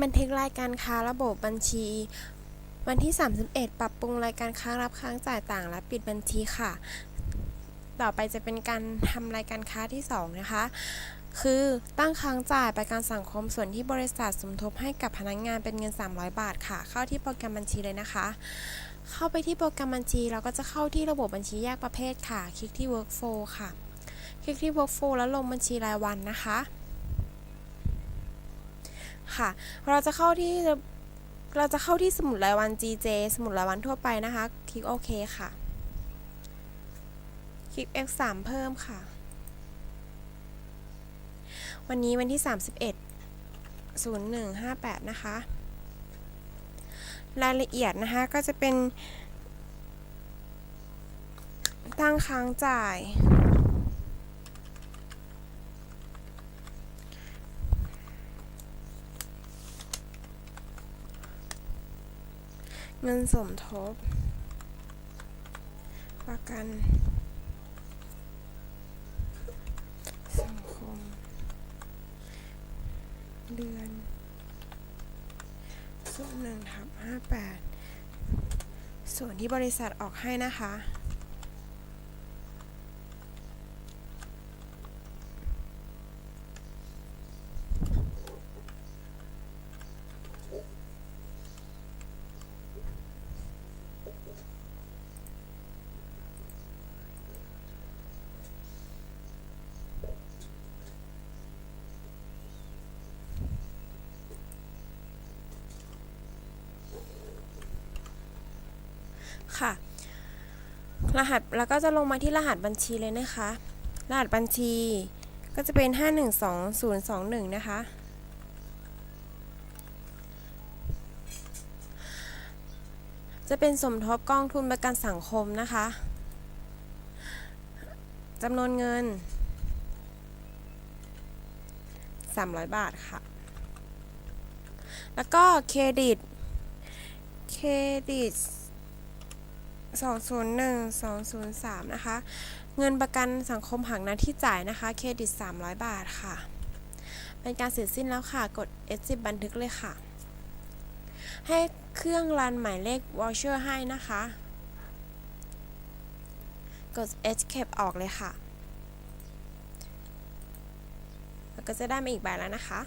บันทึกรายการค้าระบบบัญชี วันที่ 31 ปรับปรุงรายการค้ารับค้างจ่ายต่างและปิดบัญชีค่ะ ต่อไปจะเป็นการทำรายการค้าที่ 2 นะคะ คือตั้งค้างจ่ายประกันสังคมส่วนที่บริษัทสมทบให้กับพนักงานเป็นเงิน 300 บาทค่ะ เข้าที่โปรแกรมบัญชีเลยนะคะ เข้าไปที่โปรแกรมบัญชีเราก็จะเข้าที่ระบบบัญชีแยกประเภทค่ะ คลิกที่ workflow ค่ะ คลิกที่ workflow แล้วลงบัญชีรายวันนะคะ ค่ะ เราจะเข้าที่เราจะเข้าที่สมุดรายวัน GJ สมุดรายวันทั่วไปนะคะ คลิกโอเคค่ะ คลิก F3 เพิ่มค่ะ วันนี้วันที่ 31 0158 นะคะ รายละเอียดนะคะก็จะเป็นตั้งค้างจ่าย เงินสมทบ ประกันสังคม เดือนส่วนหนึ่งทับห้าแปดส่วนที่บริษัทออกให้นะคะ ค่ะ รหัสแล้วก็จะลงมาที่รหัสบัญชีเลยนะคะ รหัสบัญชีก็จะเป็น 512021 นะคะ จะเป็นสมทบกองทุนประกันสังคมนะคะจำนวนเงิน 300 บาทค่ะ แล้วก็เครดิต เครดิต 201 203 นะคะ เงินประกันสังคมหักหน้าที่จ่ายนะคะ เครดิต 300 บาทค่ะ เป็นการเสร็จสิ้นแล้วค่ะ กด S10 บันทึกเลยค่ะ ให้เครื่องรันหมายเลข voucher ให้นะคะ กด Escape ออกเลยค่ะ แล้วก็จะได้มาอีกใบแล้วนะคะ